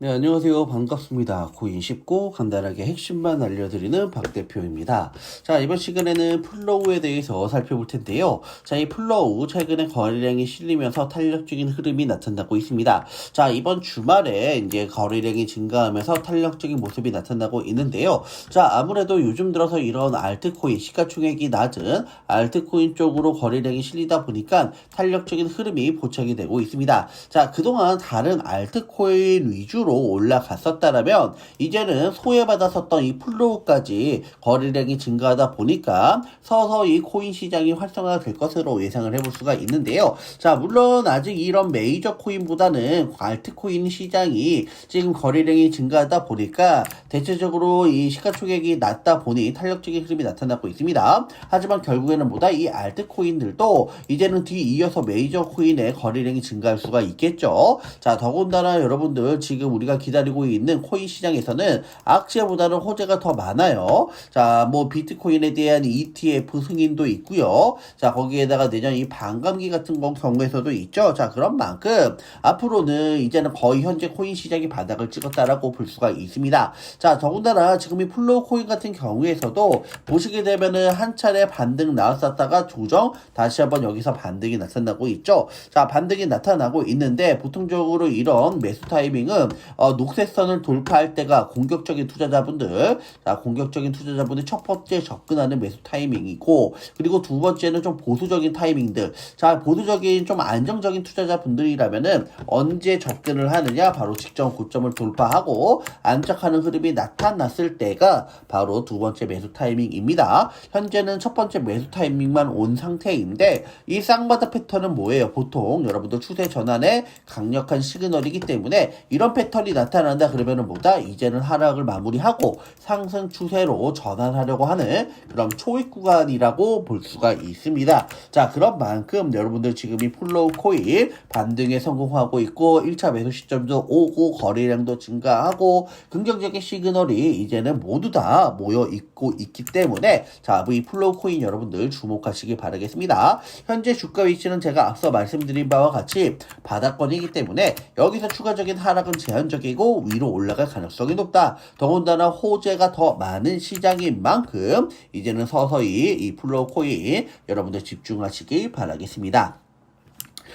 네, 안녕하세요. 반갑습니다. 코인 쉽고 간단하게 핵심만 알려드리는 박 대표입니다. 자, 이번 시간에는 플로우에 대해서 살펴볼 텐데요. 자, 이 플로우 최근에 거래량이 실리면서 탄력적인 흐름이 나타나고 있습니다. 자, 이번 주말에 이제 거래량이 증가하면서 탄력적인 모습이 나타나고 있는데요. 자, 아무래도 요즘 들어서 이런 알트코인 시가총액이 낮은 알트코인 쪽으로 거래량이 실리다 보니까 탄력적인 흐름이 포착이 되고 있습니다. 자, 그동안 다른 알트코인 위주 로 올라갔었다라면 이제는 소외받았었던 이 플로우까지 거래량이 증가하다 보니까 서서히 코인 시장이 활성화될 것으로 예상을 해볼 수가 있는데요. 자, 물론 아직 이런 메이저 코인보다는 알트코인 시장이 지금 거래량이 증가하다 보니까 대체적으로 이 시가총액이 낮다 보니 탄력적인 흐름이 나타나고 있습니다. 하지만 결국에는 뭐다 이 알트코인들도 이제는 뒤 이어서 메이저 코인의 거래량이 증가할 수가 있겠죠. 자, 더군다나 여러분들 지금 우리가 기다리고 있는 코인 시장에서는 악재보다는 호재가 더 많아요. 자, 뭐 비트코인에 대한 ETF 승인도 있고요. 자, 거기에다가 내년 이 반감기 같은 건 경우에서도 있죠. 자, 그런 만큼 앞으로는 이제는 거의 현재 코인 시장이 바닥을 찍었다라고 볼 수가 있습니다. 자, 더군다나 지금 이 플로우 코인 같은 경우에서도 보시게 되면은 한 차례 반등 나왔었다가 조정 다시 한번 여기서 반등이 나타나고 있죠. 자, 반등이 나타나고 있는데 보통적으로 이런 매수 타이밍은 어, 녹색선을 돌파할 때가 공격적인 투자자분들, 자, 공격적인 투자자분들 첫 번째 접근하는 매수 타이밍이고, 그리고 두 번째는 좀 보수적인 타이밍들. 자, 보수적인 좀 안정적인 투자자분들이라면은 언제 접근을 하느냐? 바로 직전 고점을 돌파하고 안착하는 흐름이 나타났을 때가 바로 두 번째 매수 타이밍입니다. 현재는 첫 번째 매수 타이밍만 온 상태인데 이 쌍바닥 패턴은 뭐예요? 보통 여러분들 추세 전환에 강력한 시그널이기 때문에 이런 패턴 이 나타난다 그러면은 뭐다? 이제는 하락을 마무리하고 상승 추세로 전환하려고 하는 그런 초입 구간이라고 볼 수가 있습니다. 자, 그런 만큼 여러분들 지금 이 플로우 코인 반등에 성공하고 있고 1차 매수 시점도 오고 거래량도 증가하고 긍정적인 시그널이 이제는 모두 다 모여 있고 있기 때문에 자, 이 플로우 코인 여러분들 주목하시기 바라겠습니다. 현재 주가 위치는 제가 앞서 말씀드린 바와 같이 바닥권이기 때문에 여기서 추가적인 하락은 제한 적이고 위로 올라갈 가능성이 높다. 더군다나 호재가 더 많은 시장인 만큼 이제는 서서히 이 플로우 코인 여러분들 집중하시기 바라겠습니다.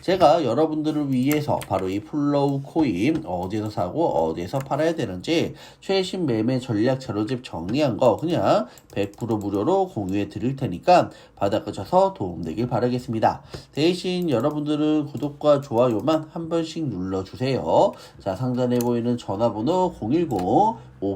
제가 여러분들을 위해서 바로 이 플로우 코인 어디서 사고 어디서 팔아야 되는지 최신 매매 전략 자료집 정리한 거 그냥 100% 무료로 공유해 드릴 테니까 받아가셔서 도움되길 바라겠습니다. 대신 여러분들은 구독과 좋아요만 한 번씩 눌러주세요. 자, 상단에 보이는 전화번호 010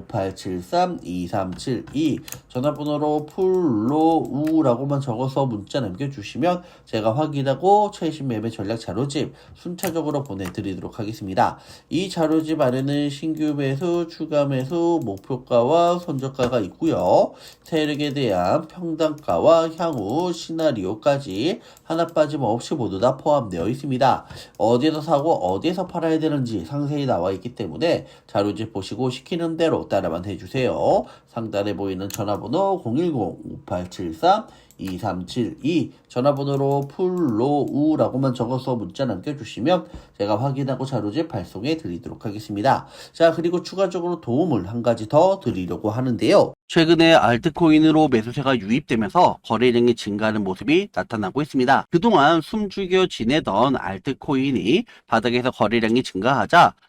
5873-2372 전화번호로 플로우라고만 적어서 문자 남겨주시면 제가 확인하고 최신 매매 전략 자료집 순차적으로 보내드리도록 하겠습니다. 이 자료집 안에는 신규 매수, 추가 매수, 목표가와 손절가가 있고요. 세력에 대한 평단가와 향후 시나리오까지 하나 빠짐없이 모두 다 포함되어 있습니다. 어디에서 사고 어디에서 팔아야 되는지 상세히 나와 있기 때문에 자료집 보시고 시키는 대로 따라만 해주세요. 상단에 보이는 전화번호 010-5873-2372 전화번호로 플로우라고만 적어서 문자 남겨주시면 제가 확인하고 자료집 발송해 드리도록 하겠습니다. 자 그리고 추가적으로 도움을 한 가지 더 드리려고 하는데요. 최근에 알트코인으로 매수세가 유입되면서 거래량이 증가하는 모습이 나타나고 있습니다. 그동안 숨죽여 지내던 알트코인이 바닥에서 거래량이 증가하자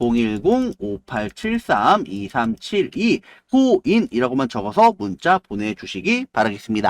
010-5873-2372 코인이라고만 적어서 문자 보내주시기 바라겠습니다.